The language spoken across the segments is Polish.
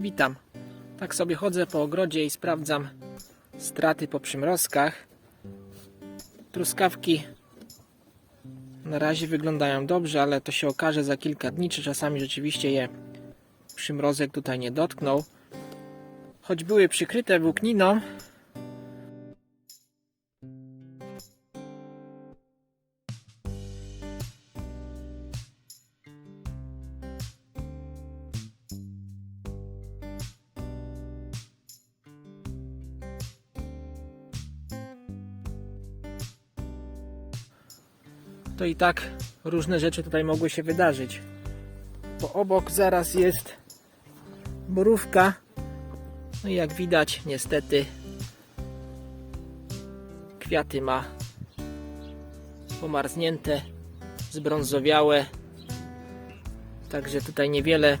Witam. Tak sobie chodzę po ogrodzie i sprawdzam straty po przymrozkach. Truskawki na razie wyglądają dobrze, ale to się okaże za kilka dni, czy czasami rzeczywiście je przymrozek tutaj nie dotknął. Choć były przykryte włókniną, to i tak różne rzeczy tutaj mogły się wydarzyć. Bo obok zaraz jest borówka. No i jak widać, niestety kwiaty ma pomarznięte, zbrązowiałe. Także tutaj niewiele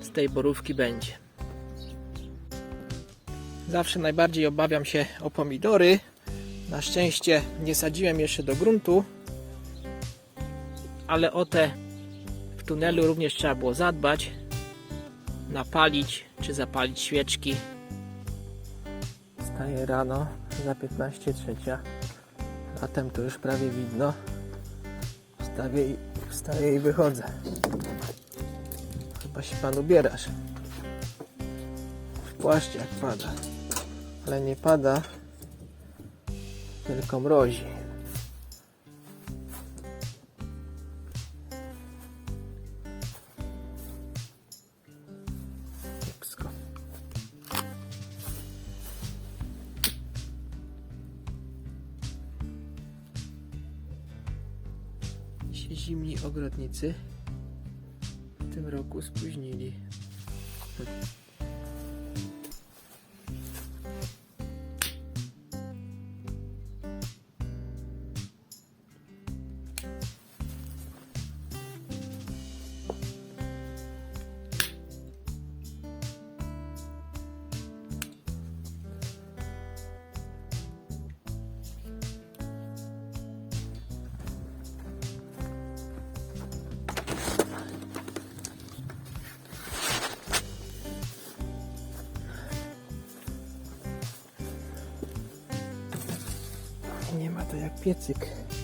z tej borówki będzie. Zawsze najbardziej obawiam się o pomidory. Na szczęście nie sadziłem jeszcze do gruntu, ale o te w tunelu również trzeba było zadbać, napalić czy zapalić świeczki. Wstaję rano za 15 trzecia. Latem to już prawie widno. Wstawię i, wstaję i wychodzę. Chyba się pan ubierasz. W płaszcz jak pada. Ale nie pada, tylko mrozi. Zimni ogrodnicy w tym roku spóźnili. Nie ma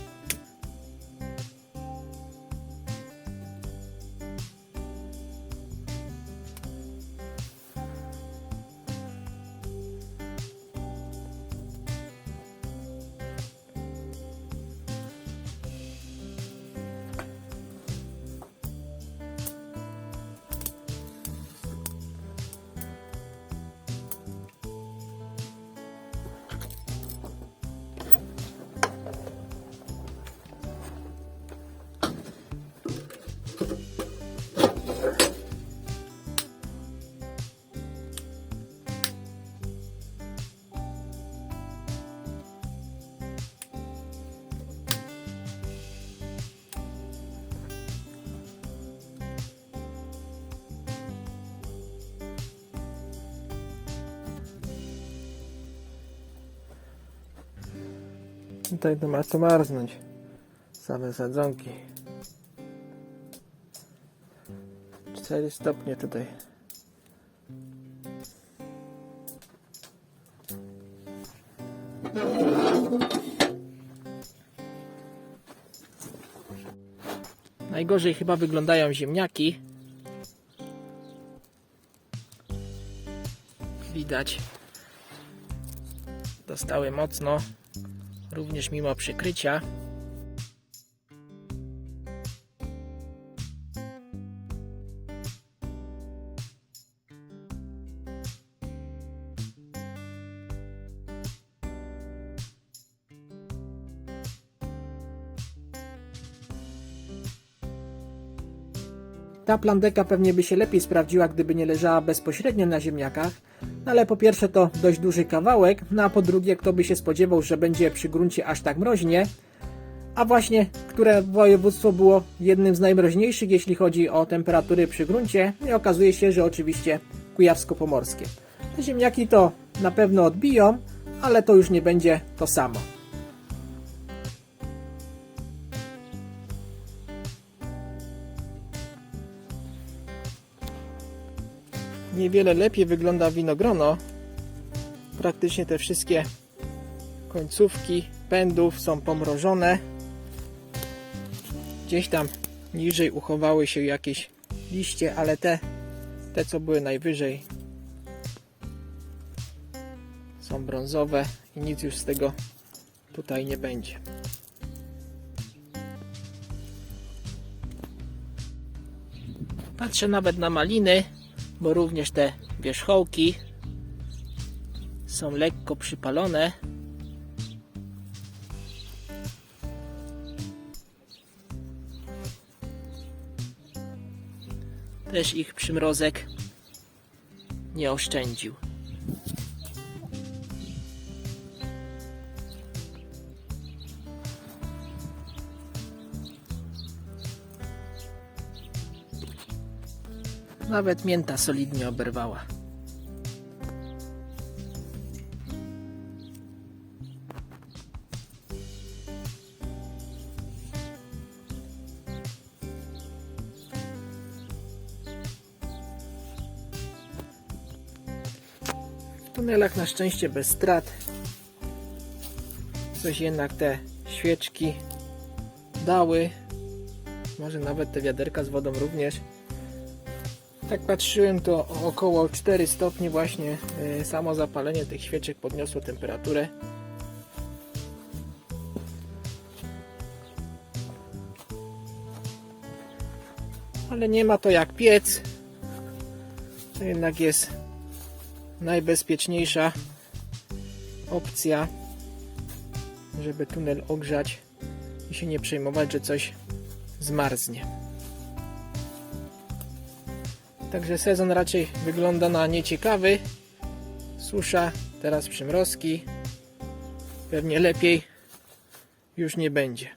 Tutaj to ma co marznąć. Same sadzonki. 4 stopnie tutaj. Najgorzej chyba wyglądają ziemniaki. Widać. Dostały mocno również mimo przykrycia. Ta plandeka pewnie by się lepiej sprawdziła, gdyby nie leżała bezpośrednio na ziemniakach, no ale po pierwsze to dość duży kawałek, no a po drugie kto by się spodziewał, że będzie przy gruncie aż tak mroźnie, a właśnie, które województwo było jednym z najmroźniejszych, jeśli chodzi o temperatury przy gruncie i okazuje się, że oczywiście kujawsko-pomorskie. Te ziemniaki to na pewno odbiją, ale to już nie będzie to samo. Niewiele lepiej wygląda winogrono. Praktycznie te wszystkie końcówki pędów są pomrożone. Gdzieś tam niżej uchowały się jakieś liście, ale te, te co były najwyżej są brązowe i nic już z tego tutaj nie będzie. Patrzę nawet na maliny, bo również te wierzchołki są lekko przypalone. Też ich przymrozek nie oszczędził. Nawet mięta solidnie oberwała. W tunelach na szczęście bez strat. Coś jednak te świeczki dały. Może nawet te wiaderka z wodą również. Tak patrzyłem, to około 4 stopni właśnie y, samo zapalenie tych świeczek podniosło temperaturę. Ale nie ma to jak piec. To jednak jest najbezpieczniejsza opcja, żeby tunel ogrzać i się nie przejmować, że coś zmarznie. Także sezon raczej wygląda na nieciekawy. Susza, teraz przymrozki. Pewnie lepiej już nie będzie.